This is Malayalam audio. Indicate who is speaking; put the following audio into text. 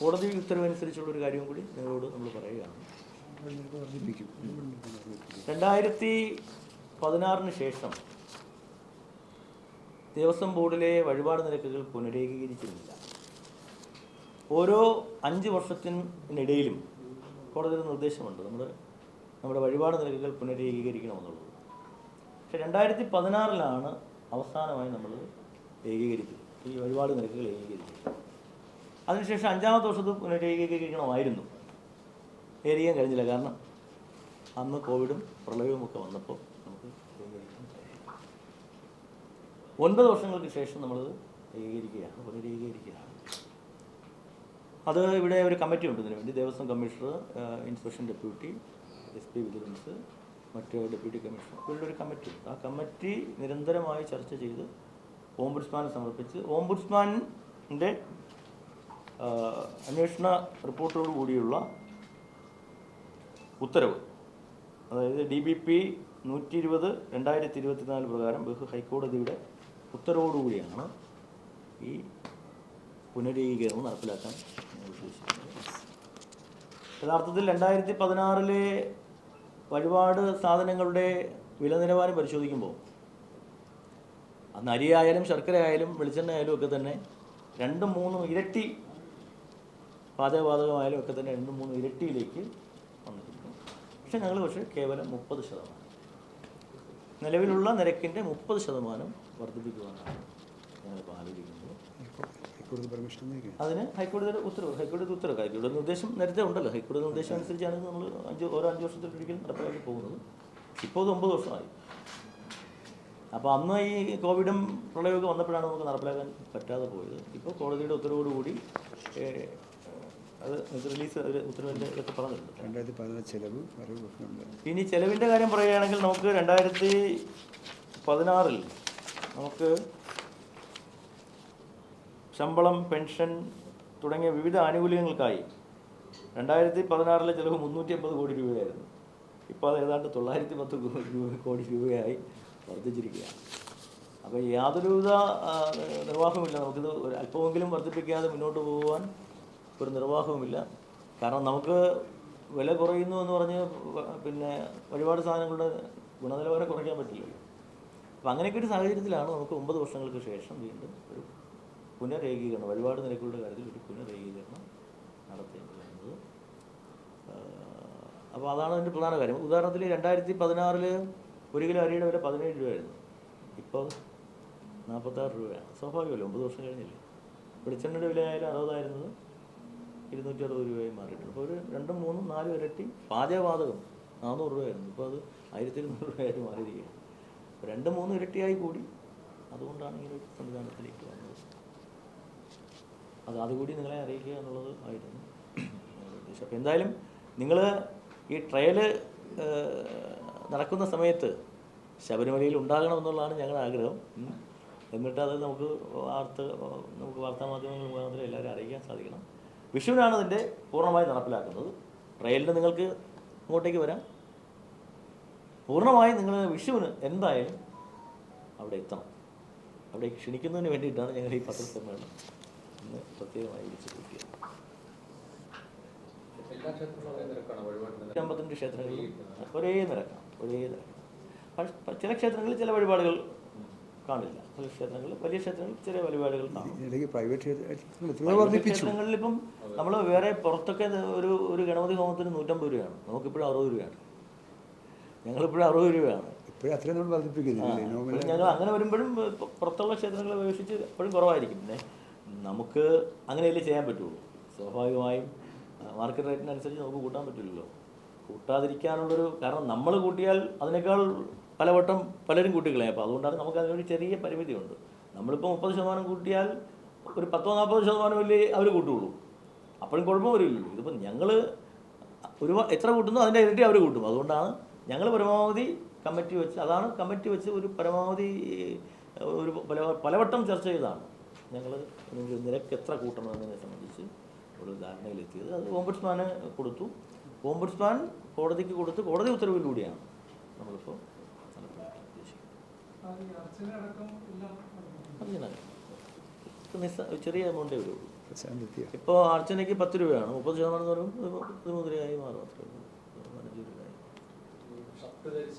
Speaker 1: കോടതി ഉത്തരവനുസരിച്ചുള്ള ഒരു കാര്യം കൂടി നിങ്ങളോട് നമ്മൾ പറയുകയാണ്. രണ്ടായിരത്തി പതിനാറിന് ശേഷം ദേവസ്വം ബോർഡിലെ വഴിപാട് നിരക്കുകൾ പുനരേകീകരിച്ചിരുന്നില്ല. ഓരോ അഞ്ച് വർഷത്തിനിടയിലും കോടതിയുടെ നിർദ്ദേശമുണ്ട്. നമ്മൾ നമ്മുടെ വഴിപാട് നിരക്കുകൾ പുനരേകീകരിക്കണമെന്നുള്ളത്. പക്ഷെ രണ്ടായിരത്തി പതിനാറിലാണ് അവസാനമായി നമ്മൾ ഏകീകരിച്ചത്. ഈ വഴിപാട് നിരക്കുകൾ ഏകീകരിച്ചത്. അതിനുശേഷം അഞ്ചാമത്തെ വർഷത്ത് പുനരേകീകരിക്കണമായിരുന്നു. ഏരിയാൻ കഴിഞ്ഞില്ല. കാരണം അന്ന് കോവിഡും പ്രളയവും ഒക്കെ വന്നപ്പോൾ നമുക്ക് ഒൻപത് വർഷങ്ങൾക്ക് ശേഷം നമ്മളത് ഏകീകരിക്കുകയാണ് പുനരേകീകരിക്കുകയാണ്. അത് ഇവിടെ ഒരു കമ്മിറ്റി ഉണ്ട് ഇതിനു വേണ്ടി. Devaswom commissioner inspection deputy S P vigilance മറ്റ് ഡെപ്യൂട്ടി കമ്മീഷണർ ഇവരുടെ ഒരു കമ്മിറ്റി ഉണ്ട്. ആ കമ്മിറ്റി നിരന്തരമായി ചർച്ച ചെയ്ത് ഓംബുഡ്സ്മാൻ സമർപ്പിച്ച് ഓംബുഡ്സ്മാനിന്റെ അന്വേഷണ റിപ്പോർട്ടോടു കൂടിയുള്ള ഉത്തരവ്. അതായത് ഡി ബി പി നൂറ്റി ഇരുപത് രണ്ടായിരത്തി ഇരുപത്തിനാല് പ്രകാരം ബഹു ഹൈക്കോടതിയുടെ ഉത്തരവോടുകൂടിയാണ് ഈ പുനരേകീകരണം നടപ്പിലാക്കാൻ ഉദ്ദേശിക്കുന്നത്. യഥാർത്ഥത്തിൽ രണ്ടായിരത്തി പതിനാറിലെ വഴിപാട് സാധനങ്ങളുടെ വില നിലവാരം പരിശോധിക്കുമ്പോൾ അന്ന് അരിയായാലും ശർക്കര ആയാലും വെളിച്ചെണ്ണ ആയാലും ഒക്കെ തന്നെ രണ്ടും മൂന്നും ഇരട്ടി പാചകവാതകമായാലും ഒക്കെ തന്നെ രണ്ടും മൂന്നും ഇരട്ടിയിലേക്ക് വന്നിരിക്കുന്നു. പക്ഷെ ഞങ്ങൾ പക്ഷേ കേവലം മുപ്പത് ശതമാനം. നിലവിലുള്ള നിരക്കിന്റെ മുപ്പത് ശതമാനം വർദ്ധിപ്പിക്കുവാനാണ് ഞങ്ങളിപ്പോൾ ആലോചിക്കുന്നത്. അതിന് ഹൈക്കോടതിയുടെ ഉത്തരവ് ഹൈക്കോടതി ഉത്തരവ്. ഹൈക്കോടതി നിർദ്ദേശം നേരത്തെ ഉണ്ടല്ലോ. ഹൈക്കോടതി നിർദ്ദേശം അനുസരിച്ചാണ് നമ്മൾ അഞ്ച് ഓരോ അഞ്ച് വർഷത്തിലൊരിക്കൽ നടപ്പിലാക്കി പോകുന്നത്. ഇപ്പോൾ അത് ഒമ്പത് വർഷമായി. അപ്പോൾ അന്ന് ഈ കോവിഡും പ്രളയമൊക്കെ വന്നപ്പോഴാണ് നമുക്ക് നടപ്പിലാക്കാൻ പറ്റാതെ പോയത്. ഇപ്പോൾ കോടതിയുടെ ഉത്തരവോടുകൂടി അത് റിലീസ് ഒരു ഉത്തരവിന്റെ ഇതൊക്കെ പറഞ്ഞിട്ടുണ്ട്.
Speaker 2: രണ്ടായിരത്തി പതിനാറ് ചെലവ് വരവ്
Speaker 1: ഇനി ചെലവിന്റെ കാര്യം പറയുകയാണെങ്കിൽ നമുക്ക് രണ്ടായിരത്തി പതിനാറിൽ നമുക്ക് ശമ്പളം പെൻഷൻ തുടങ്ങിയ വിവിധ ആനുകൂല്യങ്ങൾക്കായി രണ്ടായിരത്തി പതിനാറിലെ ചിലവ് മുന്നൂറ്റി അമ്പത് കോടി രൂപയായിരുന്നു. ഇപ്പോൾ അത് ഏതാണ്ട് തൊള്ളായിരത്തി പത്ത് കോടി രൂപയായി വർദ്ധിച്ചിരിക്കുകയാണ്. അപ്പോൾ യാതൊരുവിധ നിർവാഹമില്ല നമുക്കിത് അല്പമെങ്കിലും വർദ്ധിപ്പിക്കാതെ മുന്നോട്ട് പോകുവാൻ ഒരു നിർവാഹവുമില്ല. കാരണം നമുക്ക് വില കുറയുന്നു എന്ന് പറഞ്ഞ് പിന്നെ ഒരുപാട് സാധനങ്ങളുടെ ഗുണനിലവാരം കുറയ്ക്കാൻ പറ്റില്ലല്ലോ അപ്പം അങ്ങനെയൊക്കെ ഒരു സാഹചര്യത്തിലാണ് നമുക്ക് ഒമ്പത് വർഷങ്ങൾക്ക് ശേഷം വീണ്ടും ഒരു പുനരേകീകരണം വഴിപാട് നിരക്കുകളുടെ കാര്യത്തിൽ ഒരു പുനരേകീകരണം നടത്തേണ്ടി വരുന്നത്. അപ്പോൾ അതാണ് അതിന്റെ പ്രധാന കാര്യം. ഉദാഹരണത്തിൽ രണ്ടായിരത്തി പതിനാറിൽ ഒരു കിലോ അരിയുടെ വില പതിനേഴ് രൂപയായിരുന്നു. ഇപ്പോൾ നാൽപ്പത്താറ് രൂപയാണ്. സ്വാഭാവികമല്ലോ? ഒമ്പത് വർഷം കഴിഞ്ഞില്ലേ? വെളിച്ചെണ്ണയുടെ വിലയായാലും അറുപതായിരുന്നത് ഇരുന്നൂറ്റി അറുപത് രൂപയായി മാറിയിട്ടുണ്ട്. അപ്പോൾ ഒരു രണ്ടും മൂന്നും നാലും ഇരട്ടി പാചകവാതകം. നാനൂറ് രൂപയായിരുന്നു. ഇപ്പോൾ അത് ആയിരത്തി ഇരുന്നൂറ് രൂപയായിട്ട് മാറിയിരിക്കുകയാണ് രണ്ടും മൂന്നും ഇരട്ടിയായി കൂടി. അതുകൊണ്ടാണ് ഈ ഒരു സംവിധാനത്തിലേക്ക് വന്നത്. അത് അതുകൂടി നിങ്ങളെ അറിയിക്കുക എന്നുള്ളത് ആയിരുന്നു. ഉദ്ദേശം. അപ്പോൾ എന്തായാലും നിങ്ങൾ ഈ ട്രയൽ നടക്കുന്ന സമയത്ത് ശബരിമലയിൽ ഉണ്ടാകണം എന്നുള്ളതാണ് ഞങ്ങളുടെ ആഗ്രഹം. എന്നിട്ട് അത് നമുക്ക് വാർത്ത നമുക്ക് വാർത്താ മാധ്യമങ്ങൾ മുഖാന്തരം എല്ലാവരും അറിയിക്കാൻ സാധിക്കണം. വിഷുവിനാണ് ഇതിന്റെ പൂർണമായി നടപ്പിലാക്കുന്നത്. ട്രയലിന് നിങ്ങൾക്ക് ഇങ്ങോട്ടേക്ക് വരാം. പൂർണമായും നിങ്ങൾ വിഷുവിന് എന്തായാലും അവിടെ എത്തണം. അവിടെ ക്ഷണിക്കുന്നതിന് വേണ്ടിയിട്ടാണ് ഞങ്ങൾ ഈ പത്രസമ്മേളനം ഇന്ന് പ്രത്യേകമായി വിളിച്ചു കൂട്ടിയത്
Speaker 3: എല്ലാ
Speaker 1: ക്ഷേത്രങ്ങളിൽ ഒരേ നിരക്കാണ് ഒരേ നിരക്കാണ്. പക്ഷെ ചില ക്ഷേത്രങ്ങളിൽ ചില വഴിപാടുകൾ കാണില്ല. ചില ക്ഷേത്രങ്ങളിൽ വലിയ ക്ഷേത്രങ്ങളിൽ ചില വഴിപാടുകൾ കാണും.
Speaker 2: പ്രൈവറ്റ്
Speaker 1: ക്ഷേത്രങ്ങളിൽ ഇപ്പം നമ്മൾ വേറെ പുറത്തൊക്കെ ഒരു ഒരു ഗണപതി ഹോമത്തിന് നൂറ്റമ്പത് രൂപയാണ്. നമുക്കിപ്പോഴും അറുപത് രൂപയാണ്. ഞങ്ങളിപ്പോഴും അറുപത് രൂപയാണ്.
Speaker 2: ഇപ്പോഴും അത്രയും നമ്മൾ വർദ്ധിപ്പിക്കുന്നില്ലേ
Speaker 1: ഞങ്ങൾ അങ്ങനെ വരുമ്പോഴും പുറത്തുള്ള ക്ഷേത്രങ്ങളെ അപേക്ഷിച്ച് എപ്പോഴും കുറവായിരിക്കും. പിന്നെ നമുക്ക് അങ്ങനെയല്ലേ ചെയ്യാൻ പറ്റുള്ളൂ. സ്വാഭാവികമായും മാർക്കറ്റ് റേറ്റിനനുസരിച്ച് നമുക്ക് കൂട്ടാൻ പറ്റില്ലല്ലോ. കൂട്ടാതിരിക്കാനുള്ളൊരു കാരണം നമ്മൾ കൂട്ടിയാൽ അതിനേക്കാൾ പലവട്ടം പലരും കൂട്ടിക്കളയും. അപ്പോൾ അതുകൊണ്ടാണ് നമുക്ക് അതിനൊരു ചെറിയ പരിമിതിയുണ്ട്. നമ്മളിപ്പോൾ മുപ്പത് ശതമാനം കൂട്ടിയാൽ ഒരു പത്തോ നാൽപ്പത് ശതമാനം വലിയ അവർ കൂട്ടുള്ളൂ. അപ്പോഴും കുഴപ്പം വരില്ലല്ലോ. ഇതിപ്പോൾ ഞങ്ങൾ ഒരു എത്ര കൂട്ടുന്നു അതിന്റെ ഇരട്ടി അവർ കൂട്ടും. അതുകൊണ്ടാണ് ഞങ്ങൾ പരമാവധി കമ്മിറ്റി വെച്ച് അതാണ് കമ്മിറ്റി വെച്ച് ഒരു പരമാവധി ഒരു പല പലവട്ടം ചർച്ച ചെയ്താണ് ഞങ്ങൾ നിരക്ക് എത്ര കൂട്ടണം എന്നതിനെ സംബന്ധിച്ച് ഒരു ധാരണയിലെത്തിയത്. അത് ഓംബുഡ്സ്മാന് കൊടുത്തു. ഓംബുഡ്സ്മാൻ കോടതിക്ക് കൊടുത്ത് കോടതി ഉത്തരവിലൂടെയാണ് നമ്മളിപ്പോൾ നടപ്പിലാക്കാൻ ഉദ്ദേശിക്കുന്നത്.
Speaker 4: അർച്ചന
Speaker 1: ചെറിയ എമൗണ്ടേ വരുള്ളൂ. ഇപ്പോൾ അർച്ചനയ്ക്ക് പത്ത് രൂപയാണ്. മുപ്പത് ശതമാനം എന്ന് പറയുമ്പോൾ ഇത് പതിമൂന്ന് രൂപയായി മാറും. അത്രേ ഉള്ളൂ. പതിനഞ്ച് രൂപയായി